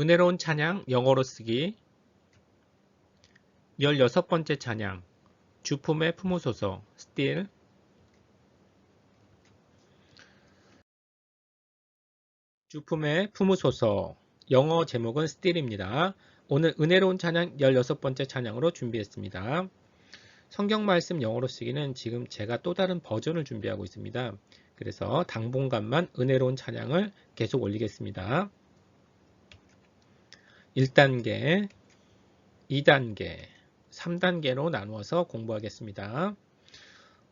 은혜로운 찬양 영어로 쓰기 16번째 찬양 주품에 품으소서 still 주품에 품으소서 영어 제목은 still입니다. 오늘 은혜로운 찬양 16번째 찬양으로 준비했습니다. 성경 말씀 영어로 쓰기는 지금 제가 또 다른 버전을 준비하고 있습니다. 그래서 당분간만 은혜로운 찬양을 계속 올리겠습니다. 1단계, 2단계, 3단계로 나누어서 공부하겠습니다.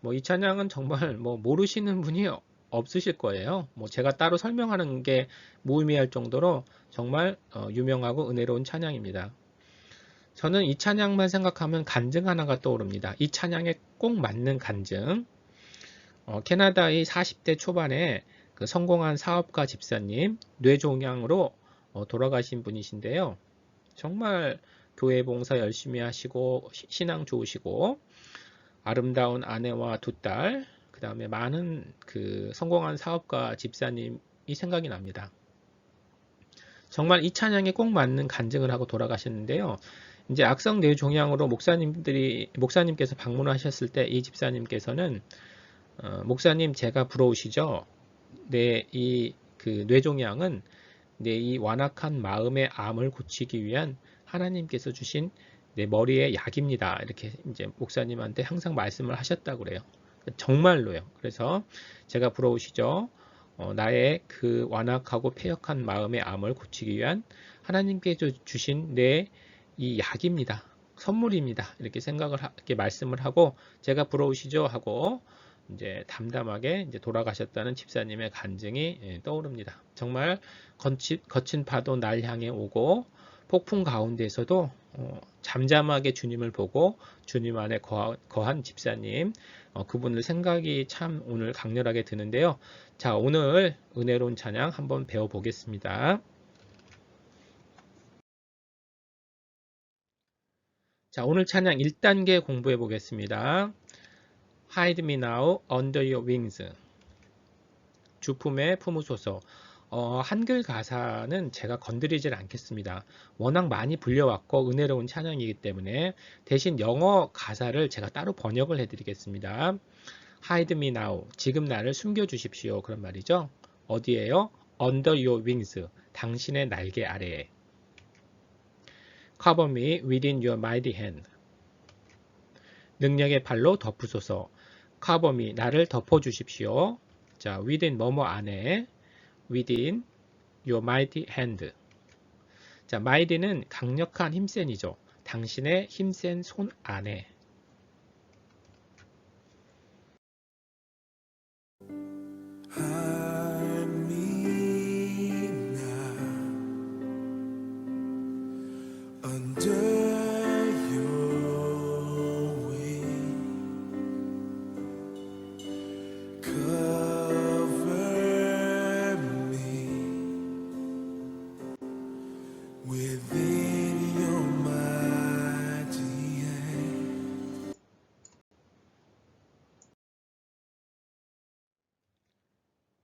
뭐 이 찬양은 정말 뭐 모르시는 분이 없으실 거예요. 뭐 제가 따로 설명하는 게 무의미할 정도로 정말 어, 유명하고 은혜로운 찬양입니다. 저는 이 찬양만 생각하면 간증 하나가 떠오릅니다. 이 찬양에 꼭 맞는 간증. 어, 캐나다의 40대 초반에 그 성공한 사업가 집사님 뇌종양으로 어, 돌아가신 분이신데요. 정말 교회 봉사 열심히 하시고 신앙 좋으시고 아름다운 아내와 두 딸, 그 다음에 많은 그 성공한 사업가 집사님이 생각이 납니다. 정말 이 찬양에 꼭 맞는 간증을 하고 돌아가셨는데요. 이제 악성 뇌종양으로 목사님들이 목사님께서 방문하셨을 때 이 집사님께서는 어, 목사님 제가 부러우시죠? 내이그 뇌종양은 내 이 완악한 마음의 암을 고치기 위한 하나님께서 주신 내 머리의 약입니다. 이렇게 이제 목사님한테 항상 말씀을 하셨다고 그래요. 정말로요. 그래서 제가 부러우시죠? 어, 나의 그 완악하고 폐역한 마음의 암을 고치기 위한 하나님께서 주신 내 이 약입니다. 선물입니다. 이렇게 생각을 하, 이렇게 말씀을 하고 제가 부러우시죠? 하고 이제 담담하게 이제 돌아가셨다는 집사님의 간증이 예, 떠오릅니다. 정말 거친, 거친 파도 날 향해 오고 폭풍 가운데에서도 어, 잠잠하게 주님을 보고 주님 안에 거한 집사님 어, 그분을 생각이 참 오늘 강렬하게 드는데요. 자 오늘 은혜로운 찬양 한번 배워보겠습니다. 자 오늘 찬양 1단계 공부해 보겠습니다. Hide me now under your wings. 주품에 품으소서. 어, 한글 가사는 제가 건드리질 않겠습니다. 워낙 많이 불려왔고 은혜로운 찬양이기 때문에 대신 영어 가사를 제가 따로 번역을 해드리겠습니다. Hide me now. 지금 나를 숨겨주십시오. 그런 말이죠. 어디에요? Under your wings. 당신의 날개 아래에. Cover me within your mighty hand. 능력의 발로 덮으소서. Me. 나를 덮어주십시오. 자, within 뭐뭐 안에. within your mighty hand. 자, mighty는 강력한 힘센이죠. 당신의 힘센 손 안에.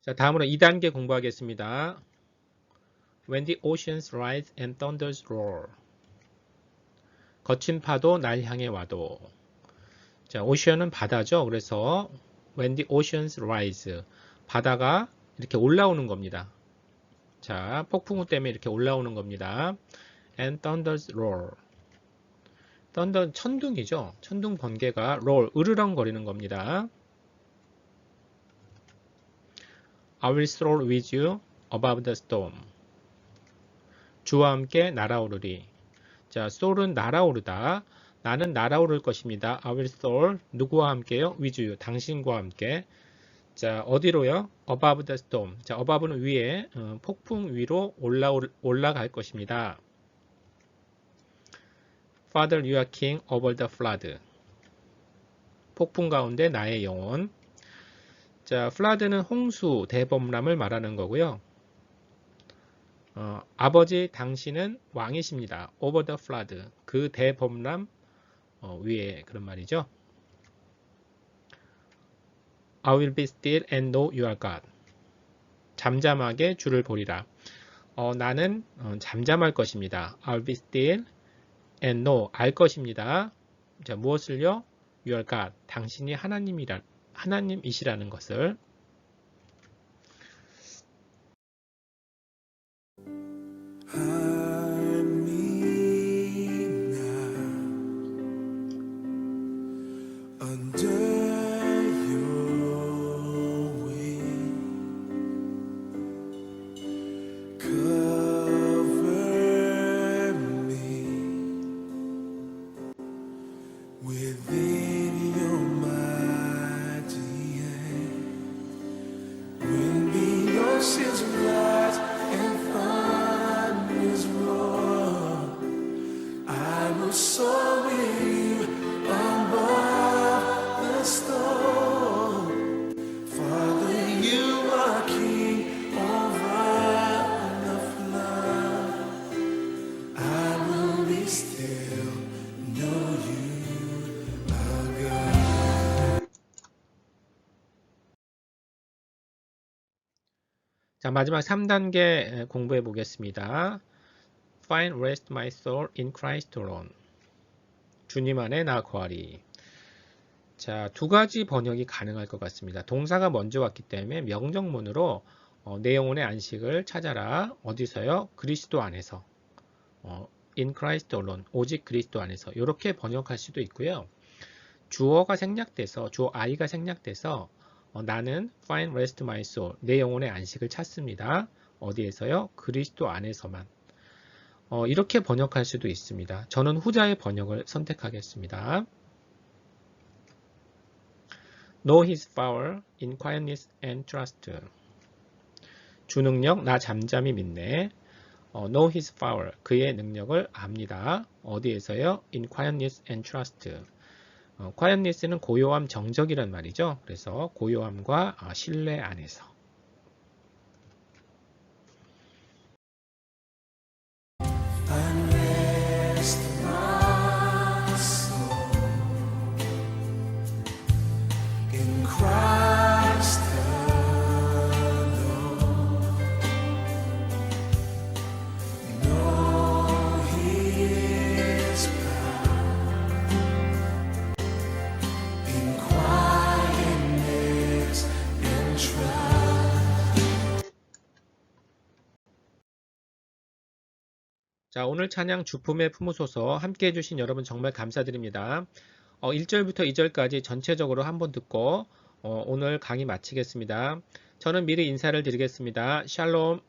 자, 다음으로 2단계 공부하겠습니다. When the oceans rise and thunders roar. 거친 파도 날 향해 와도. 자, 오션은 바다죠. 그래서 when the oceans rise. 바다가 이렇게 올라오는 겁니다. 자, 폭풍우 때문에 이렇게 올라오는 겁니다. and thunders roar. thunder 천둥이죠. 천둥 번개가 roar 으르렁거리는 겁니다. I will soar with you above the storm. 주와 함께 날아오르리. 자, soar은 날아오르다. 나는 날아오를 것입니다. I will soar. 누구와 함께요? with you. 당신과 함께. 자, 어디로요? above the storm. 자, above는 위에, 어, 폭풍 위로 올라올, 올라갈 것입니다. Father, you are king over the flood. 폭풍 가운데 나의 영혼. 자, 플라드는 홍수, 대범람을 말하는 거고요. 어, 아버지 당신은 왕이십니다. over the flood. 그 대범람 어, 위에 그런 말이죠. I will be still and know you are God. 잠잠하게 주를 보리라. 어, 나는 어, 잠잠할 것입니다. I'll be still and know 알 것입니다. 자, 무엇을요? Your God 당신이 하나님이라 하나님이시라는 것을 자, 마지막 3단계 공부해 보겠습니다. Find rest my soul in Christ alone. 주님 안에 나 거하리. 자, 두 가지 번역이 가능할 것 같습니다. 동사가 먼저 왔기 때문에 명정문으로 어, 내 영혼의 안식을 찾아라. 어디서요? 그리스도 안에서. 어, in Christ alone. 오직 그리스도 안에서. 이렇게 번역할 수도 있고요. 주어가 생략돼서 주어 I가 생략돼서 어, 나는 find rest my soul 내 영혼의 안식을 찾습니다. 어디에서요? 그리스도 안에서만. 어, 이렇게 번역할 수도 있습니다. 저는 후자의 번역을 선택하겠습니다. Know his power in quietness and trust. 주 능력 나 잠잠히 믿네. 어, know his power 그의 능력을 압니다. 어디에서요? In quietness and trust. 어, quietness는 고요함, 정적이란 말이죠. 그래서 고요함과 아, 신뢰 안에서. 자, 오늘 찬양 주품에 품으소서 함께 해주신 여러분 정말 감사드립니다. 어, 1절부터 2절까지 전체적으로 한번 듣고 어, 오늘 강의 마치겠습니다. 저는 미리 인사를 드리겠습니다. 샬롬.